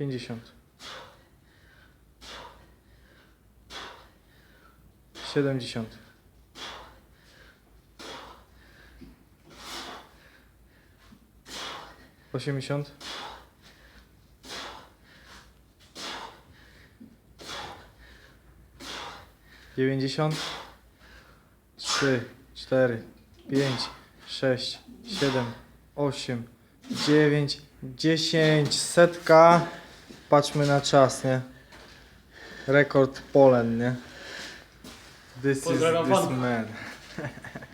Pięćdziesiąt. Siedemdziesiąt. Osiemdziesiąt. Dziewięćdziesiąt. Trzy, cztery, pięć, sześć, siedem, osiem, dziewięć, dziesięć, setka. Patrzmy na czas, nie? Rekord Polen, nie? This is Pozdrawiam this man.